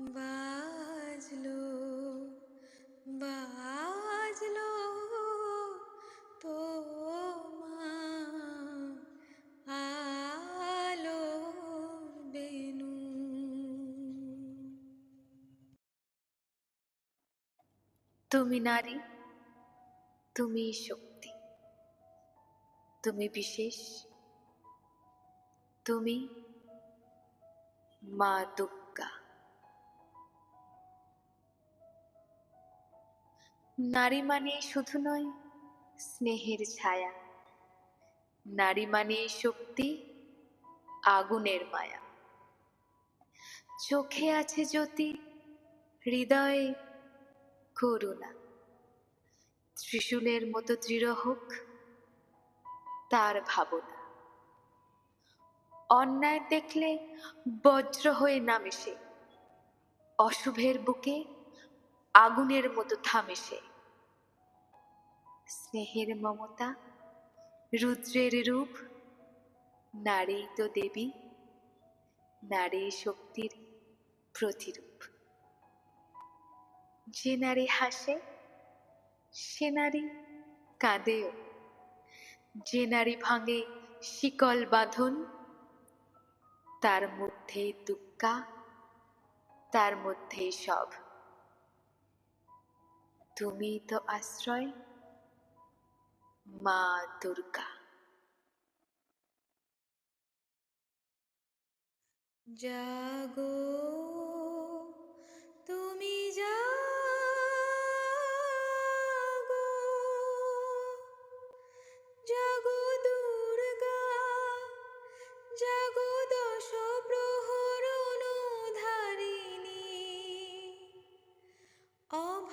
বাজলো বাজলো তোমা আলো বেনু। তুমি নারী তুমি শক্তি তুমি বিশেষ তুমি মা দুঃখ। নারী মানে শুধু নয়, স্নেহের ছায়া। নারী মানে শক্তি, আগুনের মায়া। চোখে আছে জ্যোতি, হৃদয়ে করুণা। ত্রিশূলের মতো দৃঢ় হোক তার ভাবনা। অন্যায় দেখলে বজ্র হয়ে নামে সে। অশুভের বুকে আগুনের মতো থামে সে। স্নেহের মমতা, রুদ্রের রূপ, নারী তো দেবী, নারী শক্তির প্রতিরূপ। যে নারী হাসে, সে নারী কাঁদেও। যে নারী ভাঙে শিকল বাঁধন, তার মধ্যে দুঃখা তার মধ্যে সব। তুমি তো আশ্রয় মা দুর্গা। জাগো তুমি জাগো জাগো দুর্গা জাগো দশ প্রহরণ ধারিণী। অভ